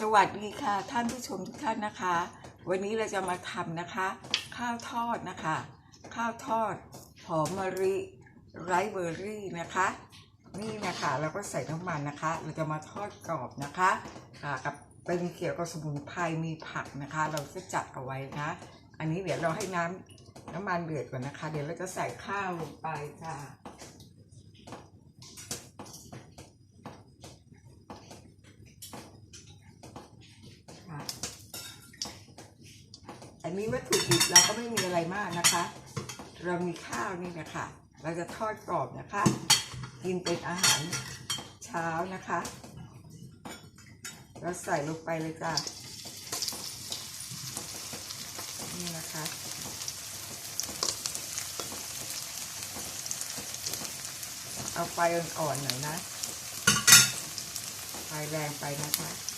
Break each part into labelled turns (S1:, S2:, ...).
S1: สวัสดีค่ะท่านผู้ชมทุกท่านนะคะ วันนี้เราจะมาทำนะคะ ข้าวทอดนะคะ ข้าวทอดหอมมะลิไรเบอร์รี่นะคะ นี่นะคะเราก็ใส่น้ำมันนะคะ เราจะมาทอดกรอบนะคะค่ะกับเป็นเกี่ยวกับสมุนไพรมีผักนะคะ เราจะจัดเอาไว้นะอันนี้เดี๋ยวเราให้น้ำน้ำมันเดือดก่อนนะคะ เดี๋ยวเราจะใส่ข้าวลงไปค่ะ นี้วัตถุดิบเราก็ไม่มีอะไรมากนะคะ เรามีข้าวนี่นะคะเราจะทอดกรอบนะคะ กินเป็นอาหารเช้านะคะ เราใส่ลงไปเลยจ้ะนี่นะคะเอาไฟอ่อนๆหน่อยนะ ไฟแรงไปนะคะ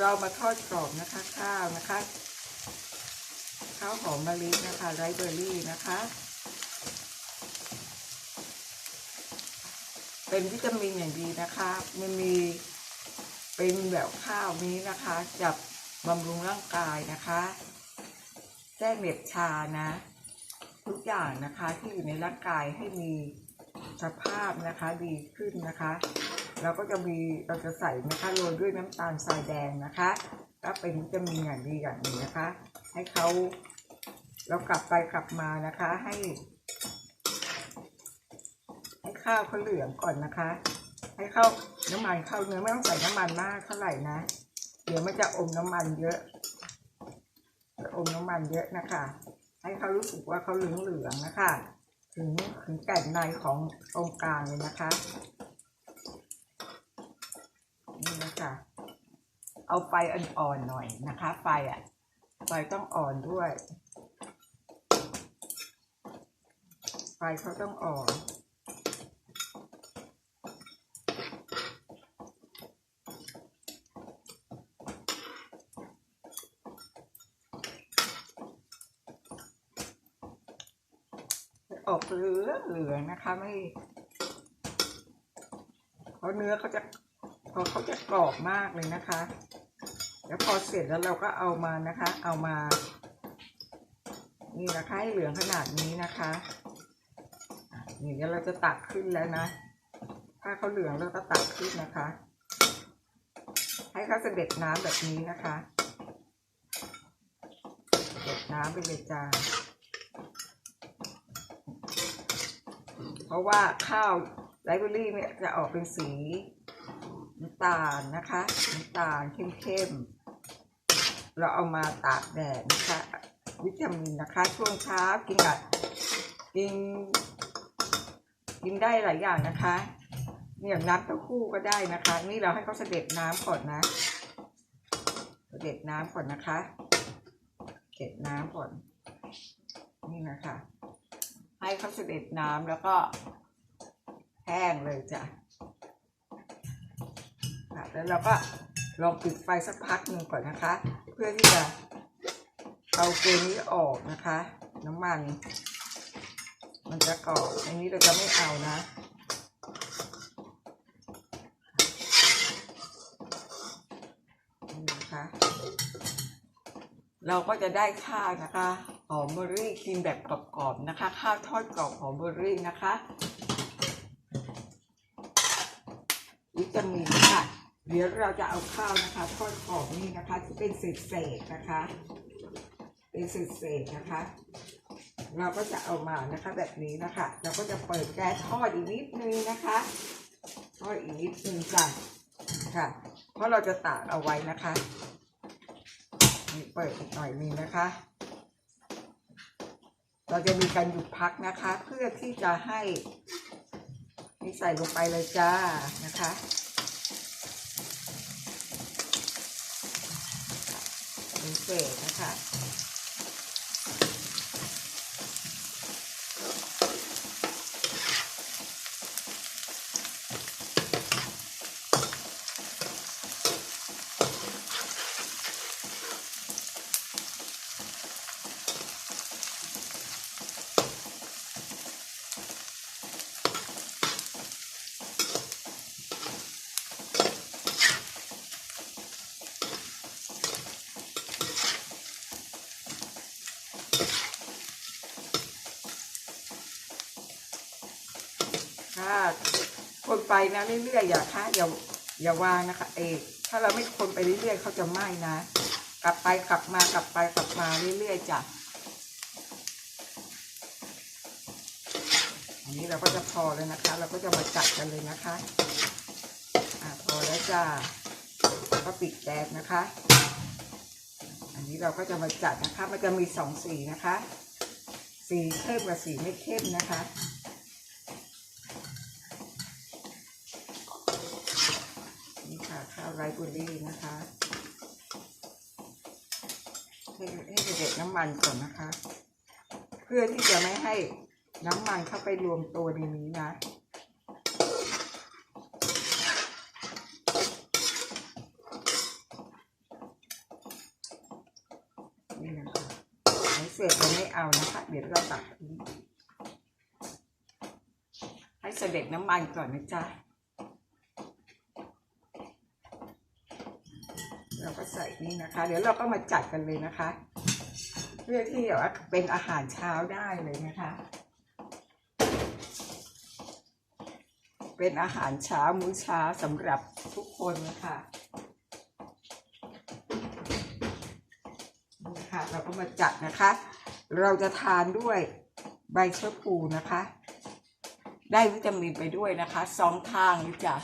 S1: เรามาทอดกรอบนะคะข้าวนะคะ ข้าวหอมมะลินะคะไรเบอร์รี่นะคะ เป็นวิตามินอย่างดีนะคะมันมีเป็นแบบข้าวนี้นะคะจะบำรุงร่างกายนะคะแก้เหน็บชานะ ทุกอย่างนะคะที่อยู่ในร่างกายให้มีสภาพนะคะดีขึ้นนะคะ เราก็จะมีเราจะใส่นะคะโรยด้วยน้ำตาลทรายแดงนะคะก็เป็นวิตามินอย่างดีอย่างหนึ่งนะคะ ให้เขาเรากลับไปกลับมานะคะให้ ให้ข้าวเขาเหลืองก่อนนะคะ ให้เข้าน้ำมันเข้าเนื้อไม่ต้องใส่น้ำมันมากเท่าไหร่นะ เดี๋ยวมันจะอมน้ำมันเยอะจะอมน้ำมันเยอะนะคะ ให้เขารู้สึกว่าเขาเหลืองเหลืองๆนะคะ ถึงถึงแก่นในของตรงกลางเลยนะคะ นี่นะ คะเอาไฟอ่อนๆหน่อยนะคะ ไฟอะ ไฟต้องอ่อนด้วย ไฟเขาต้องอ่อนออกเหลืองเหลืองนะคะไม่เพราะเนื้อเขาจะ พอเขาจะกรอบมากเลยนะคะ แล้วพอเสร็จแล้วเราก็เอามานะคะ เอามา นี่นะคะให้เหลืองขนาดนี้นะคะอะนี่เราจะตักขึ้นแล้วนะ ถ้าเขาเหลืองเราก็ตักขึ้นนะคะ ให้เขาเสด็จน้ำแบบนี้นะคะเสด็จน้ำไปเลยจ้าเพราะว่าข้าวไรเบอรี่เนี่ยจะออกเป็นสี น้ำตาลนะคะน้ำตาลเข้มๆเราเอามาตากแดดนะคะ วิตามินนะคะ ช่วงเช้ากินกับกินกินได้หลายอย่างนะคะเนี่ยน้ำเต้าหู้ก็ได้นะคะ นี่เราให้เขาเสด็จน้ำก่อนนะ เสด็จน้ำก่อนนะคะเก็บน้ำก่อน นี่นะคะ ให้เขาเสด็จน้ำแล้วก็แห้งเลยจ้ะค่ะ แล้วเราก็ลองปิดไฟสักพักหนึ่งก่อนนะคะ เพื่อที่จะเอาตัวนี้ออกนะคะ น้ำมัน มันจะกรอบอันนี้เราจะไม่เอานะนะคะเราก็จะได้ข้าวนะคะหอมเบอร์รี่กินแบบกรอบๆนะคะ ข้าวทอดกรอบหอมเบอร์รี่นะคะ วิตามินค่ะ เดี๋ยวเราจะเอาข้าวนะคะทอดกรอบนี่นะคะที่เป็นเศษๆนะคะ เป็นเศษๆนะคะ เราก็จะเอามานะคะแบบนี้นะคะ เราก็จะเปิดแก๊สทอดอีกนิดนึงนะคะทอดอีกนิดนึงจ้ะค่ะ เพราะเราจะตากเอาไว้นะคะนี่เปิดอีกหน่อยนึงนะคะ เราจะมีการหยุดพักนะคะ เพื่อที่จะให้นี่ใส่ลงไปเลยจ้านะคะ เป็นเศษนะคะ ค่ะคนไปนะเรื่อยๆอย่าค่ะอย่าอย่าวางนะคะ เอกถ้าเราไม่คนไปเรื่อยๆเขาจะไหม้นะ กลับไปกลับมากลับไปกลับมาเรื่อยๆจ้ะอันนี้เราก็จะพอเลยนะคะ เราก็จะมาจัดกันเลยนะคะอ่าพอแล้วจ้าก็ปิดแก๊สนะคะ อันนี้เราก็จะมาจัดนะคะ มันจะมีสองสีนะคะ สีเข้มกับสีไม่เข้มนะคะ นี่ค่ะข้าวไรบอร์รี่นะคะให้เด็กๆน้ำมันก่อนนะคะ เพื่อที่จะไม่ให้น้ำมันเข้าไปรวมตัวในนี้นะนี่นะคะไอ้เศษเราไม่เอานะคะ เดี๋ยวเราตักให้เสด็จน้ำมันก่อนนะจ๊ะ เรา ก็ใส่นี่นะคะ เดี๋ยวเราก็มาจัดกันเลยนะคะ เพื่อที่จะเป็นอาหารเช้าได้เลยนะคะ เป็นอาหารเช้ามื้อเช้าสำหรับทุกคนนะคะนี่ค่ะ เราก็มาจัดนะคะ เราจะทานด้วยใบเชื้อพลูนะคะ ได้วิตามินไปด้วยนะคะสองทางนี่จ้ะ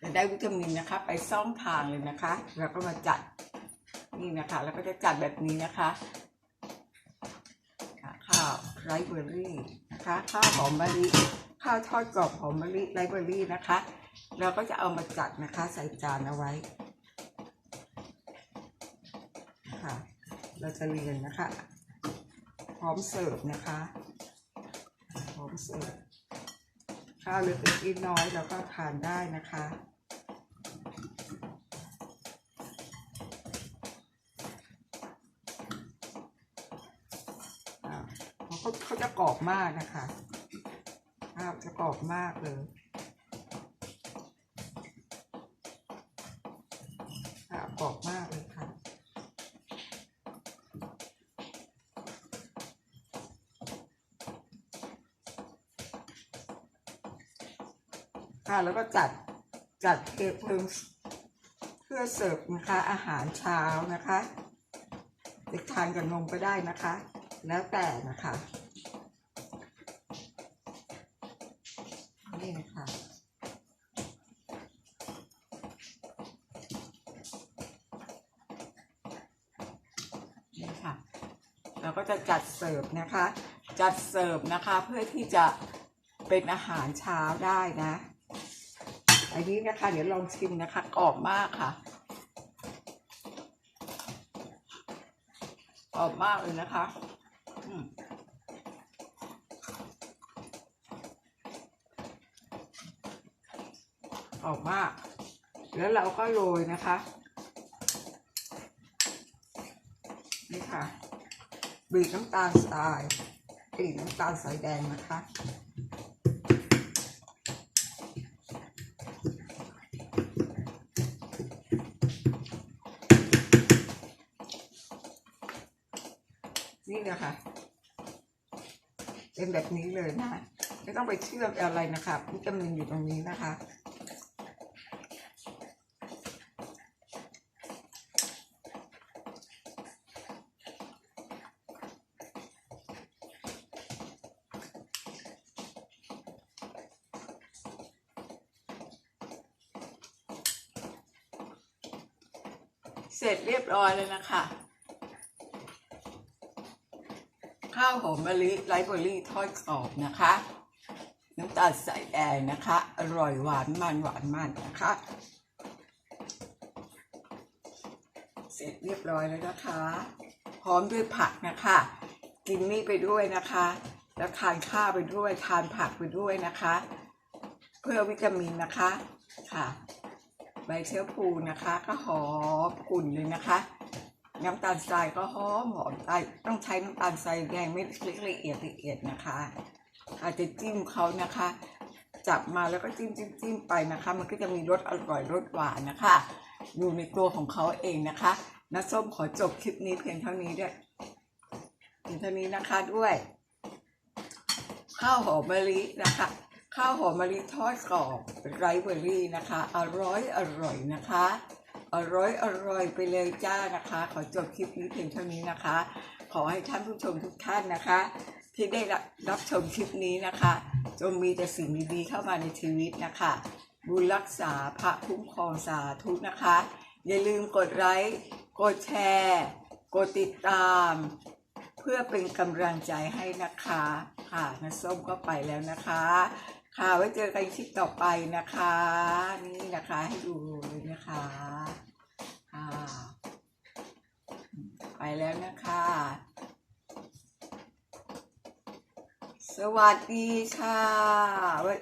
S1: จะ ได้วิตามินนะคะ ไปซ่องทางเลยนะคะ เราก็มาจัดนี่นะคะ แล้วก็จะจัดแบบนี้นะคะข้าวไรเบอร์รี่นะคะข้าวหอมมะลิข้าวทอดกรอบหอมมะลิไรเบอร์รี่นะคะ เราก็จะเอามาจัดนะคะ ใส่จานเอาไว้ค่ะเราจะเรียงนะคะ พร้อมเสิร์ฟนะคะพร้อมเสิร์ฟข้าวเล็กๆน้อยเราก็ทานได้นะคะ มากนะคะข้าวจะกรอบมากเลยข้าวกรอบมากเลยค่ะค่ะแล้วก็จัดจัดเทเพลิงเพื่อเสิร์ฟนะคะอาหารเช้านะคะจะทานกับนมก็ได้นะคะ แล้วแต่นะคะ นี่นะคะนี่ค่ะ เราก็จะจัดเสิร์ฟนะคะ จัดเสิร์ฟนะคะเพื่อที่จะเป็นอาหารเช้าได้นะ อันนี้นะคะ เดี๋ยวลองชิมนะคะกรอบมากค่ะกรอบมากเลยนะคะ อืม กรอบมาก แล้วเราก็โรยนะคะ นี่ค่ะบีบน้ำตาลทรายบีบน้ำตาลสายแดงนะคะนี่นะคะเป็นแบบนี้เลยนะ ไม่ต้องไปเชื่อมอะไรนะคะวิตามินอยู่ตรงนี้นะคะ เสร็จเรียบร้อยเลยนะคะ ข้าวหอมมะลิไรซ์เบอรี่ทอดกรอบนะคะ น้ำตาลใส่แดงนะคะ อร่อยหวานมันหวานมันนะคะ เสร็จเรียบร้อยแล้วนะคะ พร้อมด้วยผักนะคะ กินนี่ไปด้วยนะคะ แล้วทานข้าวไปด้วย ทานผักไปด้วยนะคะ เพื่อวิตามินนะคะค่ะ บเชื้อพูนะคะ ก็หอมกลุ่นเลยนะคะ น้ำตาลทรายก็หอมหอมใต้ต้องใช้น้ำตาลทรายแดงไม่เล็กละเอียดละเอียดนะคะ อาจจะจิ้มเขานะคะ จับมาแล้วก็จิ้มจิ้มจิ้มไปนะคะ มันก็จะมีรสอร่อยรสหวานนะคะ อยู่ในตัวของเขาเองนะคะน้าส้มขอจบคลิปนี้เพียงเท่านี้ด้วยเพียงเท่านี้นะคะด้วยข้าวหอมมะลินะคะ ข้าวหอมมะลิทอดกรอบไรเบอร์รี่นะคะ อร่อยอร่อยนะคะ อร่อยอร่อยไปเลยจ้านะคะ ขอจบคลิปนี้เพียงเท่านี้นะคะ ขอให้ท่านผู้ชมทุกท่านนะคะ ที่ได้รับรับชมคลิปนี้นะคะ จงมีแต่สิ่งดีๆเข้ามาในชีวิตนะคะ บุญรักษาพระคุ้มครองสาธุนะคะ อย่าลืมกดไลค์กดแชร์ กดติดตามเพื่อเป็นกำลังใจให้นะคะ ค่ะน้าส้มก็ไปแล้วนะคะ ค่ะไว้เจอกันคลิปต่อไปนะคะ นี่นะคะให้ดูเลยนะคะค่ะไปแล้วนะคะ สวัสดีค่ะไว้